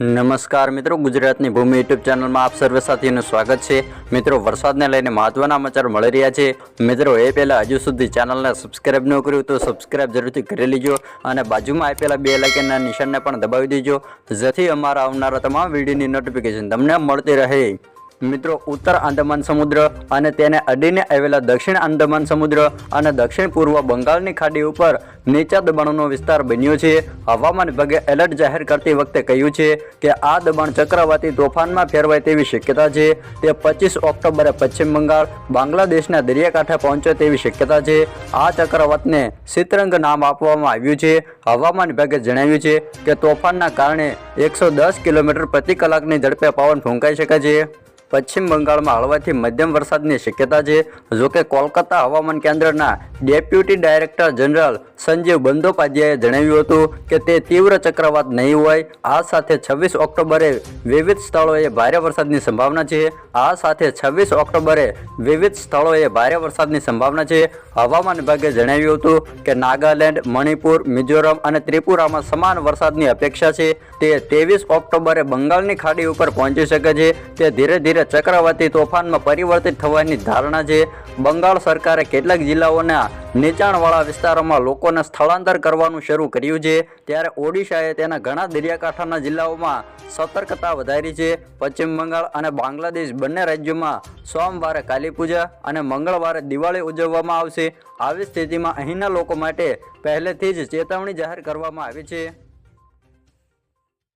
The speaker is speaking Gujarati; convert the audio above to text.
નમસ્કાર મિત્રો, ગુજરાતની ભૂમિ યુટ્યુબ ચેનલમાં આપ સર્વે સાથીઓનું સ્વાગત છે. મિત્રો, વરસાદને લઈને મહત્વના સમાચાર મળી રહ્યા છે. મિત્રો, એ પહેલાં હજુ સુધી ચેનલને સબસ્ક્રાઇબ ન કર્યું તો સબસ્ક્રાઈબ જરૂરથી કરી લેજો અને બાજુમાં આપેલા બે લાઇકનના નિશાનને પણ દબાવી દેજો. જેથી અમારા આવનારા તમામ વિડીયોની નોટિફિકેશન તમને મળતી રહે. મિત્રો, ઉત્તર આંદામાન સમુદ્ર અને તેને અડીને આવેલા દક્ષિણ આંદામાન સમુદ્ર અને દક્ષિણ પૂર્વ બંગાળની ખાડી ઉપર નીચા દબાણોનો વિસ્તાર બન્યો છે. હવામાન વિભાગે એલર્ટ જાહેર કરતી વખતે કહ્યું છે કે આ દબાણ ચક્રવાતી તોફાનમાં ફેરવાય તેવી શક્યતા છે. તે પચીસ ઓક્ટોબરે પશ્ચિમ બંગાળ, બાંગ્લાદેશના દરિયાકાંઠે પહોંચે તેવી શક્યતા છે. આ ચક્રવાતને સિતરંગ નામ આપવામાં આવ્યું છે. હવામાન વિભાગે જણાવ્યું છે કે તોફાનના કારણે એકસો દસ કિલોમીટર પ્રતિ કલાકની ઝડપે પવન ફૂંકાઈ શકે છે. પશ્ચિમ બંગાળમાં હળવાથી મધ્યમ વરસાદની શક્યતા છે. જોકે કોલકાતા હવામાન કેન્દ્રના ડેપ્યુટી ડાયરેક્ટર જનરલ સંજીવ બંદોપાધ્યાયે જણાવ્યું હતું કે તે તીવ્ર ચક્રવાત નહીં હોય. આ સાથે છવ્વીસ ઓક્ટોબરે વિવિધ સ્થળોએ ભારે વરસાદની સંભાવના છે. આ સાથે છવ્વીસ ઓક્ટોબરે વિવિધ સ્થળોએ ભારે વરસાદની સંભાવના છે. હવામાન વિભાગે જણાવ્યું હતું કે નાગાલેન્ડ, મણિપુર, મિઝોરમ અને ત્રિપુરામાં સમાન વરસાદની અપેક્ષા છે. તે ત્રેવીસ ઓક્ટોબરે બંગાળની ખાડી ઉપર પહોંચી શકે છે. તે ધીરે ધીરે ધીરે ચક્રવાતી તોફાનમાં પરિવર્તિત થવાની ધારણા છે. બંગાળ સરકારે કેટલાક જિલ્લાઓના નીચાણવાળા વિસ્તારોમાં લોકોને સ્થળાંતર કરવાનું શરૂ કર્યું છે. ત્યારે ઓડિશાએ તેના ઘણા દરિયાકાંઠાના જિલ્લાઓમાં સતર્કતા વધારી છે. પશ્ચિમ બંગાળ અને બાંગ્લાદેશ બંને રાજ્યોમાં સોમવારે કાલી પૂજા અને મંગળવારે દિવાળી ઉજવવામાં આવશે. આવી સ્થિતિમાં અહીંના લોકો માટે પહેલેથી જ ચેતવણી જાહેર કરવામાં આવી છે.